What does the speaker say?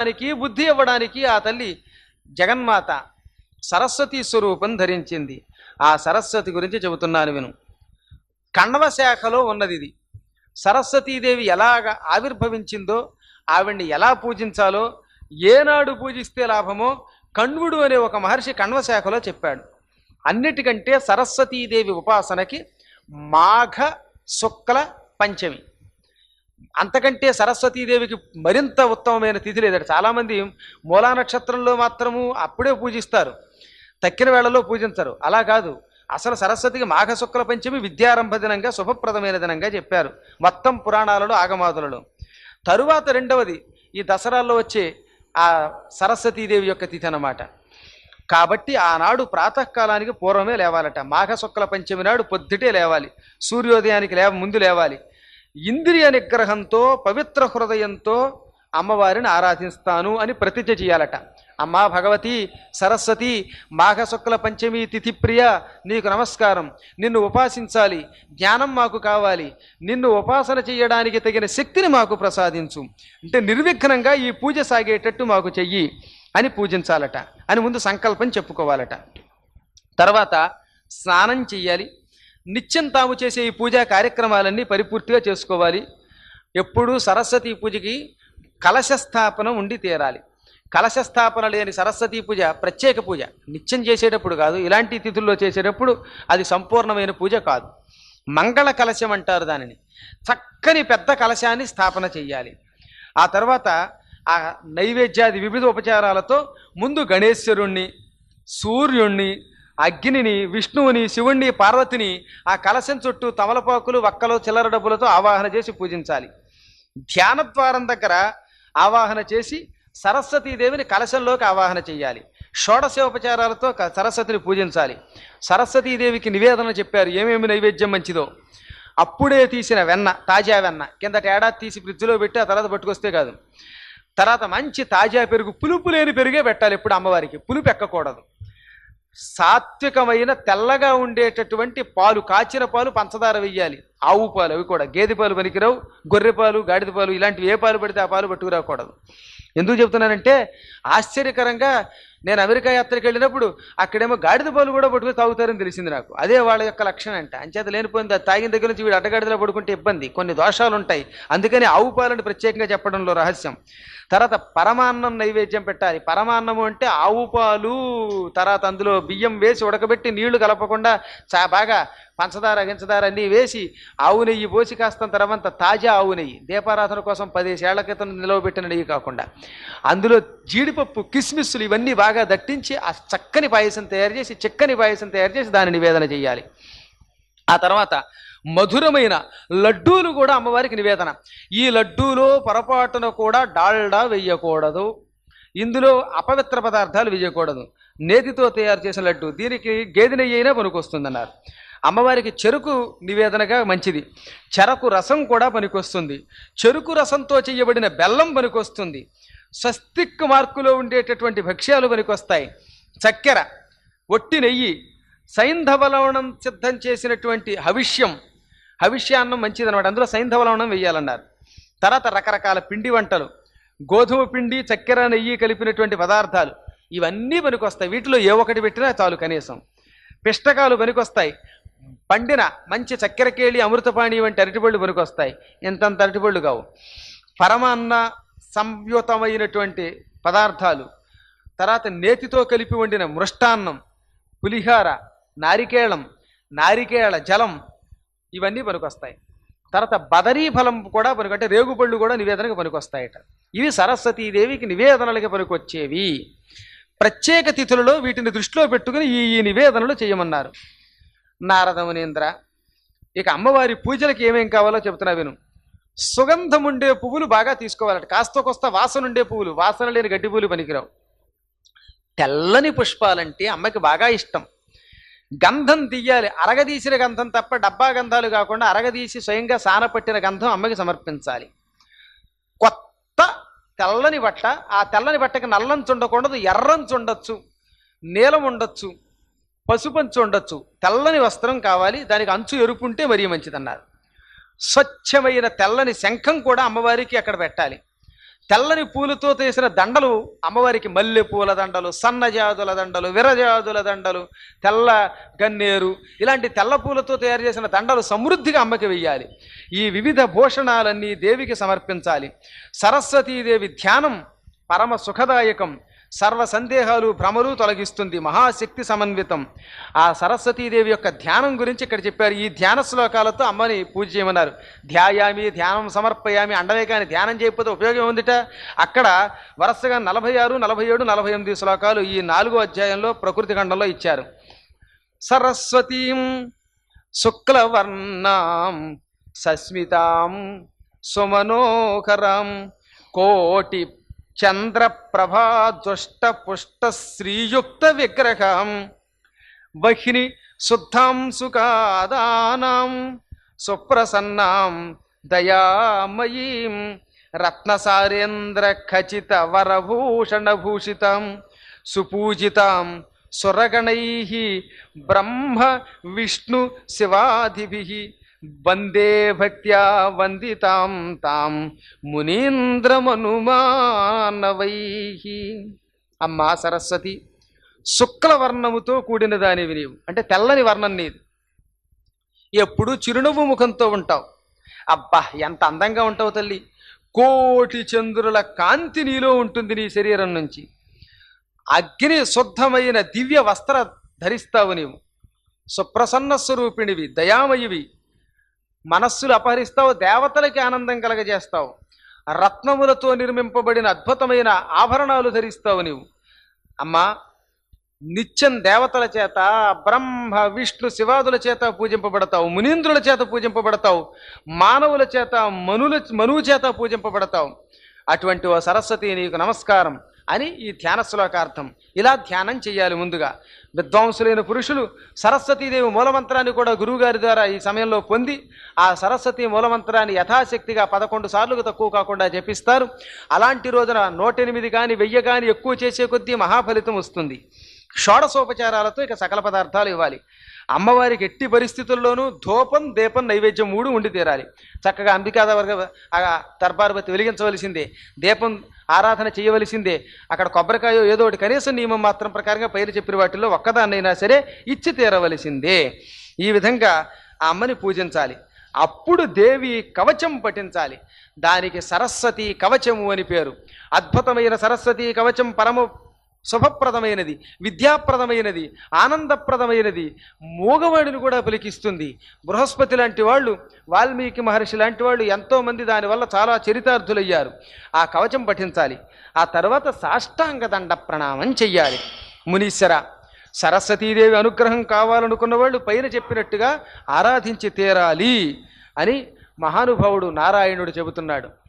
దానికి బుద్ధి ఇవ్వడానికి ఆ తల్లి జగన్మాత సరస్వతి స్వరూపం ధరించింది. ఆ సరస్వతి గురించి చెబుతున్నాను విను. కండవ శాఖలో ఉన్నది ఇది సరస్వతీదేవి ఎలాగ ఆవిర్భవించిందో ఆవిడ్ని ఎలా పూజించాలో ఏనాడు పూజిస్తే లాభమో కణ్వుడు అనే ఒక మహర్షి కణ్వ శాఖలో చెప్పాడు. అన్నిటికంటే సరస్వతీదేవి ఉపాసనకి మాఘ శుక్ల పంచమి. అంతకంటే సరస్వతీదేవికి మరింత ఉత్తమమైన తిథి లేదండి చాలామంది మూలా నక్షత్రంలో మాత్రము అప్పుడే పూజిస్తారు. తక్కిన వేళలో పూజించరు. అలా కాదు. అసలు సరస్వతికి మాఘశుక్ల పంచమి విద్యారంభ దినంగా శుభప్రదమైన దినంగా చెప్పారు. మొత్తం పురాణాలలో ఆగమాదులలో. తరువాత రెండవది ఈ దసరాల్లో వచ్చే ఆ సరస్వతీదేవి యొక్క తిథి అన్నమాట. కాబట్టి ఆనాడు ప్రాతకాలానికి పూర్వమే లేవాలట. మాఘశుక్ల పంచమి నాడు పొద్దుటే లేవాలి. సూర్యోదయానికి లేవ ముందు లేవాలి. ఇంద్రియ నిగ్రహంతో పవిత్ర హృదయంతో అమ్మవారిని ఆరాధిస్తాను అని ప్రతిజ్ఞ చేయాలట. అమ్మా భగవతి సరస్వతి మాఘశుక్ల పంచమి తిథి ప్రియ నీకు నమస్కారం. నిన్ను ఉపాసించాలి. జ్ఞానం మాకు కావాలి. నిన్ను ఉపాసన చేయడానికి తగిన శక్తిని మాకు ప్రసాదించు. అంటే నిర్విఘ్నంగా ఈ పూజ సాగేటట్టు మాకు చెయ్యి అని పూజించాలట. అని ముందు సంకల్పం చెప్పుకోవాలట. తర్వాత స్నానం చెయ్యాలి. నిత్యం తాము చేసే ఈ పూజా కార్యక్రమాలన్నీ పరిపూర్తిగా చేసుకోవాలి. ఎప్పుడూ సరస్వతీ పూజకి కలశ స్థాపన ఉండి తీరాలి. కలశ స్థాపన లేని సరస్వతీ పూజ ప్రత్యేక పూజ. నిత్యం చేసేటప్పుడు కాదు ఇలాంటి తిథుల్లో చేసేటప్పుడు అది సంపూర్ణమైన పూజ కాదు. మంగళ కలశం అంటారు దానిని. చక్కని పెద్ద కలశాన్ని స్థాపన చెయ్యాలి. ఆ తర్వాత ఆ నైవేద్యాది వివిధ ఉపచారాలతో ముందు గణేశ్వరుణ్ణి సూర్యుణ్ణి అగ్నిని విష్ణువుని శివుణ్ణి పార్వతిని ఆ కలశం చుట్టూ తమలపాకులు వక్కలు చిల్లర డబ్బులతో ఆవాహన చేసి పూజించాలి. ధ్యానద్వారం దగ్గర ఆవాహన చేసి సరస్వతీదేవిని కలశంలోకి ఆవాహన చేయాలి. షోడశోపచారాలతో సరస్వతిని పూజించాలి. సరస్వతీదేవికి నివేదన చెప్పారు ఏమేమి నైవేద్యం మంచిదో? అప్పుడే తీసిన వెన్న తాజా వెన్న కిందట ఏడాది తీసి ఫ్రిడ్జ్లో పెట్టి ఆ తర్వాత పట్టుకొస్తే కాదు. తర్వాత మంచి తాజా పెరుగు పులుపు లేని పెరుగే పెట్టాలి ఎప్పుడు అమ్మవారికి. పులుపు ఎక్కకూడదు. సాత్వికమైన తెల్లగా ఉండేటటువంటి పాలు కాచిన పాలు పంచదార వెయ్యాలి. ఆవు పాలు అవి కూడా. గేదె పాలు పనికిరావు గొర్రె పాలు గాడిద పాలు ఇలాంటివి ఏ పాలు పడితే ఆ పాలు పట్టుకురాకూడదు. ఎందుకు చెబుతున్నానంటే ఆశ్చర్యకరంగా నేను అమెరికా యాత్రకి వెళ్ళినప్పుడు అక్కడేమో గాడిద పాలు కూడా పట్టుకుని తాగుతారని తెలిసింది నాకు. అదే వాళ్ళ యొక్క లక్షణం అంట. అంచేత లేనిపోయింది. తాగిన దగ్గర నుంచి వీడు అడ్డగాడిదలో పడుకుంటే ఇబ్బంది. కొన్ని దోషాలు ఉంటాయి. అందుకని ఆవు పాలను ప్రత్యేకంగా చెప్పడంలో రహస్యం. తర్వాత పరమాన్నం నైవేద్యం పెట్టాలి. పరమాన్నము అంటే ఆవు పాలు తర్వాత అందులో బియ్యం వేసి ఉడకబెట్టి నీళ్ళు కలపకుండా చా బాగా పంచదార గించదార అన్నీ వేసి ఆవు నెయ్యి పోసి కాస్త తర్వాత తాజా ఆవు నెయ్యి. దీపారాధన కోసం పదేసేళ్ళ క్రితం నిలవబెట్టిన నెయ్యి కాకుండా. అందులో జీడిపప్పు కిస్మిస్సులు ఇవన్నీ బాగా దట్టించి ఆ చక్కని పాయసం తయారు చేసి చిక్కని పాయసం తయారు చేసి దాని నివేదన చేయాలి. ఆ తర్వాత మధురమైన లడ్డూలు కూడా అమ్మవారికి నివేదన. ఈ లడ్డూలో పొరపాటున కూడా డాల్డా వెయ్యకూడదు ఇందులో అపవిత్ర పదార్థాలు వేయకూడదు. నేతితో తయారు చేసిన లడ్డు దీనికి గేదె నెయ్యి అయినా పనికొస్తుందన్నారు. అమ్మవారికి చెరుకు నివేదనగా మంచిది. చెరకు రసం కూడా పనికొస్తుంది. చెరుకు రసంతో చేయబడిన బెల్లం పనికొస్తుంది. స్వస్తిక్ మార్కులో ఉండేటటువంటి భక్ష్యాలు పనికొస్తాయి. చక్కెర ఒట్టి నెయ్యి సైంధవ లవణం సిద్ధం చేసినటువంటి హవిష్యం. హవిష్యాన్నం మంచిదనమాట అందులో సైంధవ లవణం వేయాలన్నారు తర్వాత రకరకాల పిండి వంటలు గోధుమ పిండి చక్కెర నెయ్యి కలిపినటువంటి పదార్థాలు. ఇవన్నీ పనికొస్తాయి. వీటిలో ఏ ఒకటి పెట్టినా చాలు కనీసం. పిష్టకాలు పనికొస్తాయి. పండిన మంచి చక్కెరకేళి అమృతపాణి వంటి అరటిపళ్ళు పనికొస్తాయి. ఇంతంత అరటిపళ్ళు కావు. పరమాన్న సంయుతమైనటువంటి పదార్థాలు తర్వాత నేతితో కలిపి వండిన మృష్టాన్నం పులిహార నారికేళం నారికేళ జలం ఇవన్నీ పనికొస్తాయి. తర్వాత బదరీ ఫలం కూడా పనికి అంటే రేగుపళ్ళు కూడా నివేదనకు పనికొస్తాయట. ఇవి సరస్వతీదేవికి నివేదనలకి పనికొచ్చేవి. ప్రత్యేక తిథులలో వీటిని దృష్టిలో పెట్టుకుని ఈ ఈ నివేదనలు చేయమన్నారు. నారదమునేంద్ర ఇక అమ్మవారి పూజలకు ఏమేం కావాలో చెబుతున్నా విను. సుగంధం ఉండే పువ్వులు బాగా తీసుకోవాలట. కాస్త కొస్త వాసన ఉండే పువ్వులు. వాసన లేని గడ్డి పువ్వులు పనికిరావు. తెల్లని పుష్పాలంటే అమ్మకి బాగా ఇష్టం. గంధం తీయాలి. అరగదీసిన గంధం తప్ప డబ్బా గంధాలు కాకుండా అరగదీసి స్వయంగా సానపట్టిన గంధం అమ్మకి సమర్పించాలి. కొత్త తెల్లని బట్ట ఆ తెల్లని బట్టకి నల్లంచు ఉండకూడదు ఎర్రంచు ఉండొచ్చు నీలం ఉండొచ్చు పసుపంచు ఉండొచ్చు తెల్లని వస్త్రం కావాలి. దానికి అంచు ఎరుపు ఉంటే మరీ మంచిదన్నారు. స్వచ్ఛమైన తెల్లని శంఖం కూడా అమ్మవారికి అక్కడ పెట్టాలి. తెల్లని పూలతో చేసిన దండలు అమ్మవారికి మల్లె పూల దండలు సన్నజాజుల దండలు విరజాజుల దండలు తెల్ల గన్నేరు ఇలాంటి తెల్ల పూలతో తయారు చేసిన దండలు సమృద్ధిగా అమ్మకి వెయ్యాలి. ఈ వివిధ భూషణాలన్నీ దేవికి సమర్పించాలి. సరస్వతీదేవి ధ్యానం పరమ సుఖదాయకం. సర్వ సందేహాలు భ్రమలు తొలగిస్తుంది మహాశక్తి సమన్వితం. ఆ సరస్వతీదేవి యొక్క ధ్యానం గురించి ఇక్కడ చెప్పారు. ఈ ధ్యాన శ్లోకాలతో అమ్మని పూజ చేయమన్నారు. ధ్యాయామి ధ్యానం సమర్పయామి అండవే కానీ ధ్యానం చేయకపోతే ఉపయోగం ఉందిట అక్కడ వరుసగా నలభై ఆరు నలభై ఏడు నలభై ఎనిమిది శ్లోకాలు ఈ నాలుగో అధ్యాయంలో ప్రకృతి ఖండంలో ఇచ్చారు. సరస్వతీం శుక్లవర్ణాం సస్మితాం సుమనోకరం కోటి చంద్రప్రభాదుష్టపుష్టశ్రీయుక్త విగ్రహం బహిని శుద్ధాం సుఖాదానాం సుప్రసన్నాం దయామయీం రత్నసారేంద్ర ఖచిత వరభూషణభూషితాం సుపూజితాం సురగణై బ్రహ్మ విష్ణు శివాదిభి వందే భక్త్యా వందితాం తాం మునీంద్రమనుమానవై. అమ్మా సరస్వతి శుక్లవర్ణముతో కూడిన దానివి నీవు. అంటే తెల్లని వర్ణం నీది. ఎప్పుడు చిరునవ్వు ముఖంతో ఉంటావు. అబ్బా ఎంత అందంగా ఉంటావు తల్లి. కోటి చంద్రుల కాంతి నీలో ఉంటుంది నీ శరీరం నుంచి. అగ్ని శుద్ధమైన దివ్య వస్త్ర ధరిస్తావు నీవు. సుప్రసన్న స్వరూపిణివి దయామయివి. మనస్సులు అపహరిస్తావు దేవతలకి ఆనందం కలగజేస్తావు. రత్నములతో నిర్మింపబడిన అద్భుతమైన ఆభరణాలు ధరిస్తావు నీవు. అమ్మా నిత్యం దేవతల చేత బ్రహ్మ విష్ణు శివాదుల చేత పూజింపబడతావు మునీంద్రుల చేత పూజింపబడతావు మానవుల చేత మనుల మనువు చేత పూజింపబడతావు. అటువంటి ఓ సరస్వతి నీకు నమస్కారం. అని ఈ ధ్యాన శ్లోకార్థం. ఇలా ధ్యానం చేయాలి ముందుగా. విద్వాంసులైన పురుషులు సరస్వతీదేవి మూలమంత్రాన్ని కూడా గురువుగారి ద్వారా ఈ సమయంలో పొంది ఆ సరస్వతి మూలమంత్రాన్ని యథాశక్తిగా పదకొండు సార్లు తక్కువ కాకుండా జపిస్తారు. అలాంటి రోజున నూట ఎనిమిది కానీ వెయ్యి కానీ ఎక్కువ చేసే కొద్దీ మహాఫలితం వస్తుంది. షోడసోపచారాలతో ఇక సకల పదార్థాలు ఇవ్వాలి. అమ్మవారికి ఎట్టి పరిస్థితుల్లోనూ ధూపం దీపం నైవేద్యం మూడు ఉండి తీరాలి. చక్కగా అంబికా వర్గ వెలిగించవలసిందే. దీపం ఆరాధన చేయవలసిందే. అక్కడ కొబ్బరికాయో ఏదో ఒకటి కనీసం నియమం మాత్రం ప్రకారంగా పైరు చెప్పిన వాటిల్లో ఒక్కదాన్నైనా సరే ఇచ్చి తీరవలసిందే. ఈ విధంగా ఆ అమ్మని పూజించాలి. అప్పుడు దేవి కవచం పఠించాలి. దానికి సరస్వతి కవచము అని పేరు. అద్భుతమైన సరస్వతి కవచం పరమ శుభప్రదమైనది విద్యాప్రదమైనది ఆనందప్రదమైనది మూగవాడిని కూడా పలికిస్తుంది. బృహస్పతి లాంటి వాళ్ళు వాల్మీకి మహర్షి లాంటి వాళ్ళు ఎంతోమంది దానివల్ల చాలా చరితార్థులయ్యారు. ఆ కవచం పఠించాలి. ఆ తర్వాత సాష్టాంగ దండ ప్రణామం చెయ్యాలి. మునీశ్వర సరస్వతీదేవి అనుగ్రహం కావాలనుకున్న వాళ్ళు పైన చెప్పినట్టుగా ఆరాధించి తీరాలి అని మహానుభావుడు నారాయణుడు చెబుతున్నాడు.